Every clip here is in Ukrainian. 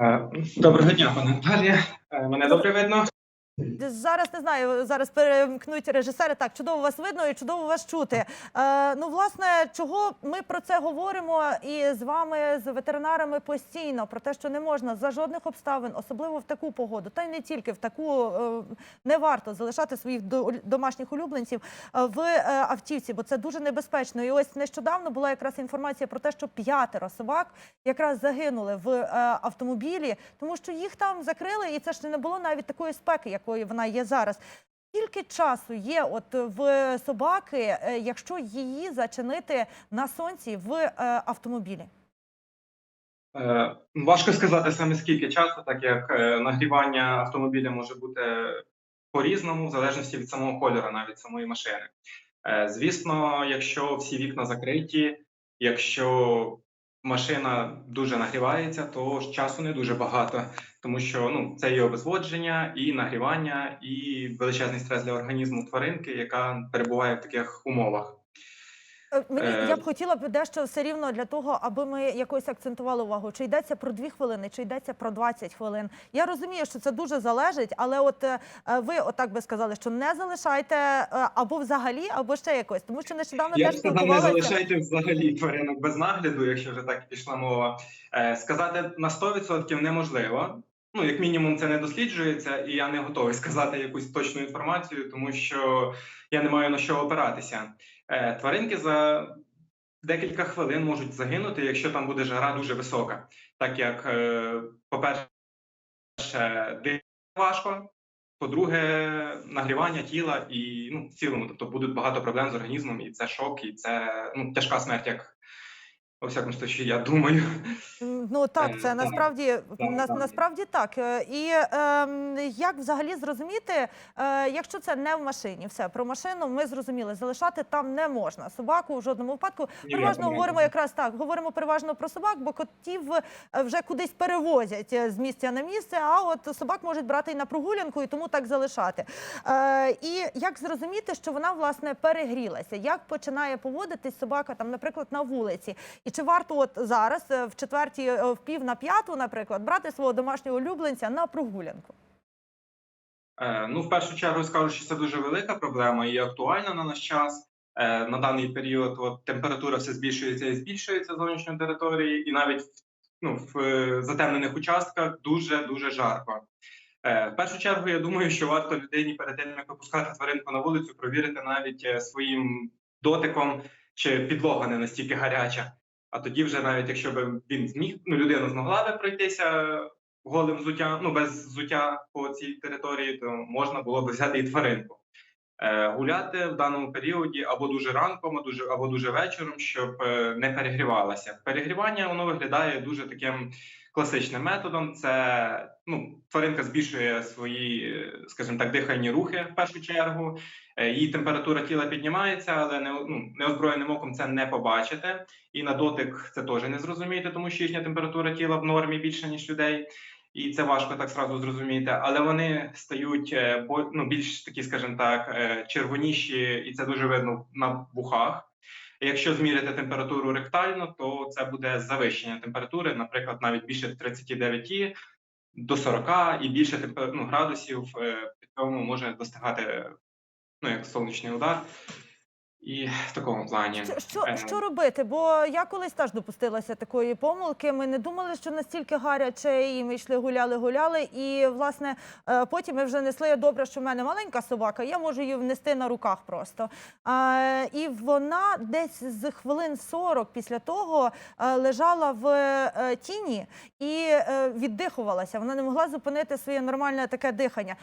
Е, Доброго дня, пане Наталія. Е, Мене добре видно. Зараз не знаю, зараз перемкнуть режисери. Так, чудово вас видно і чудово вас чути. Е, ну, власне, чого ми про це говоримо і з вами, з ветеринарами, постійно про те, що не можна за жодних обставин, особливо в таку погоду, та й не тільки в таку е, не варто залишати своїх домашніх улюбленців е, в е, автівці, бо це дуже небезпечно. І ось нещодавно була якраз інформація про те, що п'ятеро собак якраз загинули в е, автомобілі, тому що їх там закрили, і це ж не було навіть такої спеки, якої вона є зараз. Скільки часу є от в собаки, е, якщо її зачинити на сонці в е, автомобілі? Е, Важко сказати саме скільки часу, так як нагрівання автомобіля може бути по-різному, в залежності від самого кольору, навіть самої машини. Звісно, якщо всі вікна закриті, якщо машина дуже нагрівається, то часу не дуже багато, тому що ну, це і обезводження, і нагрівання, і величезний стрес для організму тваринки, яка перебуває в таких умовах. Е, Мені Е, я б хотіла б дещо все рівно для того, аби ми якось акцентували увагу, чи йдеться про дві хвилини, чи йдеться про 20 хвилин. Я розумію, що це дуже залежить, але от е, е, ви отак би сказали, що не залишайте е, або взагалі, або ще якось, тому що нещодавно Я теж сказав, не залишайте взагалі тваринок без нагляду, якщо вже так пішла мова. Е, Сказати на 100% неможливо. Ну, як мінімум, це не досліджується, і я не готовий сказати якусь точну інформацію, тому що я не маю на що опиратися. Е, Тваринки за декілька хвилин можуть загинути, якщо там буде жара дуже висока. Так як, е, по-перше, дихати важко, по-друге, нагрівання тіла і ну, в цілому, тобто будуть багато проблем з організмом, і це шок, і це ну, тяжка смерть, як у всякому случаї, я думаю. Ну так, Е, це так, насправді на, насправді так. Е, І ем, як взагалі зрозуміти, е, якщо це не в машині, все про машину ми зрозуміли, залишати там не можна. Собаку в жодному випадку. Ні Переважно говоримо якраз так. Говоримо переважно про собак, бо котів е, вже кудись перевозять е, з місця на місце. А от собак можуть брати і на прогулянку, і тому так залишати. Е, і як зрозуміти, що вона власне перегрілася? Як починає поводитись собака там, наприклад, на вулиці? І чи варто от зараз, е, в четвертій, е, в пів на п'яту, наприклад, брати свого домашнього улюбленця на прогулянку? Е, Ну, в першу чергу скажу, що це дуже велика проблема і актуальна на наш час. На даний період от, температура все збільшується і збільшується зовнішньої території, і навіть ну, в затемнених участках дуже дуже жарко. В першу чергу, я думаю, що варто людині перед тим, як випускати тваринку на вулицю, провірити навіть своїм дотиком, чи підлога не настільки гаряча. А тоді, вже навіть якщо б він зміг, ну людина змогла би пройтися голим взуття, ну без взуття по цій території, то можна було б взяти і тваринку. Е, гуляти в даному періоді або дуже ранком, або дуже, або дуже вечором, щоб е, не перегрівалася. Перегрівання воно виглядає дуже таким класичним методом. Це ну, тваринка збільшує свої, скажімо так, дихальні рухи в першу чергу. Е, Її температура тіла піднімається, але не, ну, неозброєним оком це не побачите. І на дотик це теж не зрозумієте, тому що їхня температура тіла в нормі більше, ніж людей. І це важко так зразу зрозуміти, але вони стають е, ну, більш такі, скажімо так, е, червоніші, і це дуже видно на вухах. Якщо зміряти температуру ректально, то це буде завищення температури, наприклад, навіть більше 39 до 40 і більше ну, градусів при цьому може достигати як сонячний удар. І в такому плані. Що, що, Е, що робити? Бо я колись теж допустилася такої помилки. Ми не думали, що настільки гаряче, і ми йшли гуляли, гуляли. І власне е, потім ми вже несли добре, що в мене маленька собака. Я можу її внести на руках просто. І вона десь з хвилин 40 після того е, лежала в тіні і віддихувалася. Вона не могла зупинити своє нормальне таке дихання.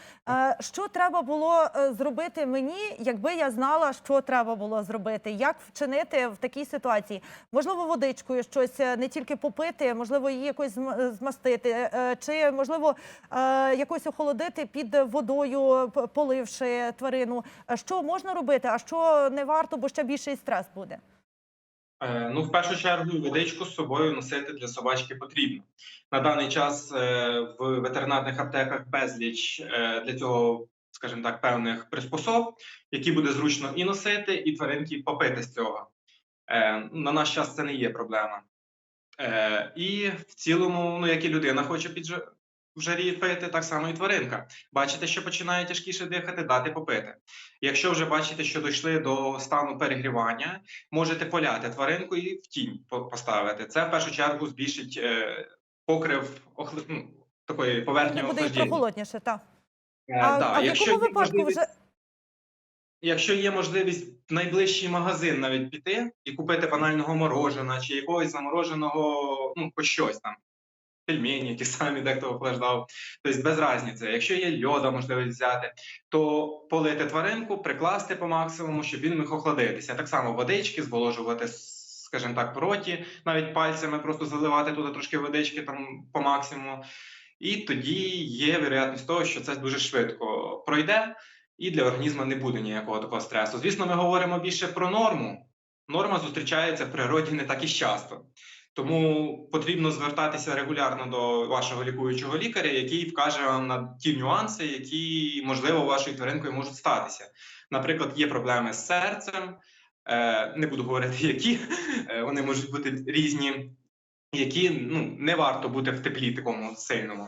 Що треба було зробити мені, якби я знала, що треба було зробити? Як вчинити в такій ситуації? Можливо, водичкою щось е, не тільки попити, можливо, її якось змастити, е, чи можливо е, якось охолодити під водою, поливши тварину. Е, Що можна робити, а що не варто, бо ще більший стрес буде? Е, Ну, в першу чергу, водичку з собою носити для собачки потрібно. На даний час е, в ветеринарних аптеках безліч е, для цього, скажімо так, певних приспособ, які буде зручно і носити, і тваринки попити з цього. Е, На наш час це не є проблема. Е, і в цілому, ну як і людина хоче під жа- в жарі пити, так само і тваринка. Бачите, що починає тяжкіше дихати, дати попити. Якщо вже бачите, що дійшли до стану перегрівання, можете поляти тваринку і в тінь по- поставити. Це в першу чергу збільшить е, покрив охли... ну, такої поверхні Не буде і прохолодніше, так. А, да, а в якому випадку вже Якщо є можливість в найближчий магазин навіть піти і купити банального морожена чи якогось замороженого, ну, хоч щось там, пельмені, які самі дехто охлаждав, тобто без різниці. Якщо є льода, можливість взяти, то полити тваринку, прикласти по максимуму, щоб він міг охладитися. Так само водички, зволожувати, скажімо так, в роті, навіть пальцями просто заливати туди трошки водички там по максимуму. І тоді є вероятність того, що це дуже швидко пройде і для організму не буде ніякого такого стресу. Звісно, ми говоримо більше про норму. Норма зустрічається в природі не так і часто. Тому потрібно звертатися регулярно до вашого лікуючого лікаря, який вкаже вам на ті нюанси, які, можливо, у вашої тваринкою можуть статися. Наприклад, є проблеми з серцем, е, не буду говорити, які е, вони можуть бути різні, які ну, не варто бути в теплі такому сильному.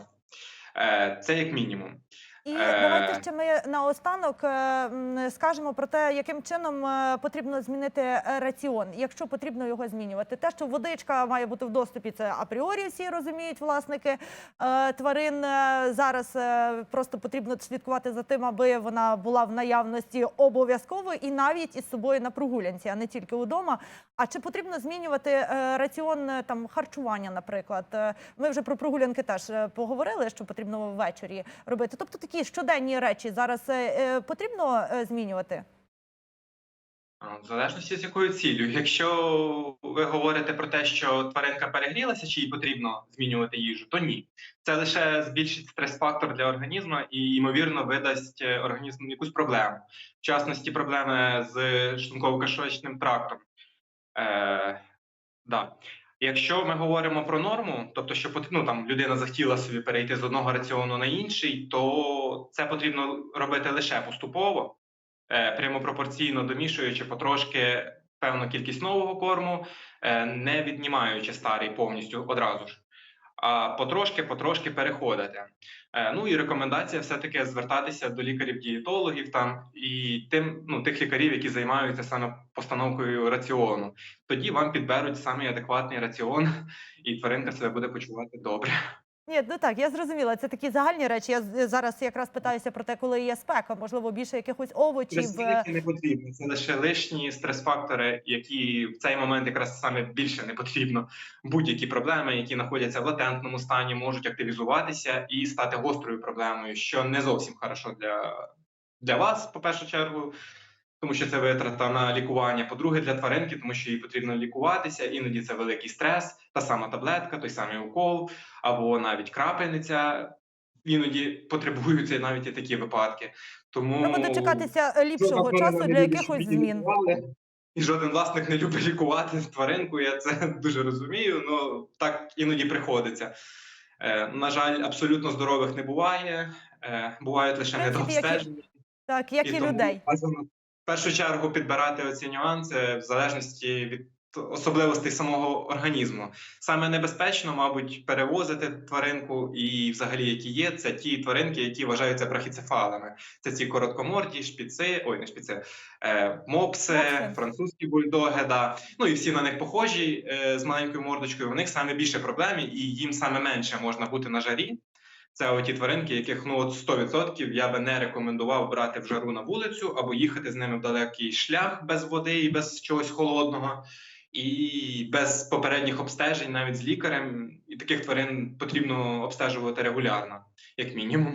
Е, Це як мінімум. І Е. давайте ще ми наостанок е, скажемо про те, яким чином е, потрібно змінити раціон, якщо потрібно його змінювати. Те, що водичка має бути в доступі, це апріорі всі розуміють власники тварин. Зараз просто потрібно слідкувати за тим, аби вона була в наявності обов'язково і навіть із собою на прогулянці, а не тільки вдома. А чи потрібно змінювати раціон там харчування, наприклад? Ми вже про прогулянки теж поговорили, що потрібно ввечері робити. Тобто такі щоденні речі зараз е, е, потрібно е, змінювати. В залежності з якою ціллю. Якщо ви говорите про те, що тваринка перегрілася, чи їй потрібно змінювати їжу, то ні. Це лише збільшить стрес-фактор для організму і, ймовірно, видасть організму якусь проблему. В частності, проблеми з шлунково-кишечним трактом. Е, да. Якщо ми говоримо про норму, тобто, що ну, там, людина захотіла собі перейти з одного раціону на інший, то це потрібно робити лише поступово прямо прямопропорційно домішуючи потрошки певну кількість нового корму, е, не віднімаючи старий повністю одразу ж. А потрошки, потрошки переходити. Е, Ну і рекомендація все-таки звертатися до лікарів-дієтологів там і тим, ну, тих лікарів, які займаються саме постановкою раціону. Тоді вам підберуть самий адекватний раціон, і тваринка себе буде почувати добре. Ні, ну так, я зрозуміла. Це такі загальні речі. Я зараз якраз питаюся про те, коли є спека, можливо, більше якихось овочів. е, не потрібно. Це лише лишні стрес-фактори, які в цей момент якраз саме більше не потрібно. Будь-які проблеми, які знаходяться в латентному стані, можуть активізуватися і стати гострою проблемою, що не зовсім хорошо для, для вас, по першу чергу. Тому що це витрата на лікування. По-друге, для тваринки, тому що їй потрібно лікуватися. Іноді це великий стрес, та сама таблетка, той самий укол, або навіть крапельниця. Іноді потребуються навіть і такі випадки. Тому Треба дочекатися е, ліпшого Жодна часу для якихось змін. І жоден власник не любить лікувати тваринку. Я це дуже розумію. Ну так іноді приходиться. Е, на жаль, абсолютно здорових не буває. Е, бувають лише і- недообстежені. Так, як і, тому людей. бажано В першу чергу підбирати оці нюанси в залежності від особливостей самого організму. Саме небезпечно, мабуть, перевозити тваринку, і взагалі, які є, це ті тваринки, які вважаються брахіцефалами. Це ці короткоморді, шпіци, ой, не шпіци, е, мопси, Мопси. французькі бульдоги. Да. Ну і всі на них похожі е, з маленькою мордочкою. У них саме більше проблем, і їм саме менше можна бути на жарі. Це оті тваринки, яких ну от 100% я би не рекомендував брати в жару на вулицю або їхати з ними в далекий шлях без води і без чогось холодного, і без попередніх обстежень, навіть з лікарем. І таких тварин потрібно обстежувати регулярно, як мінімум.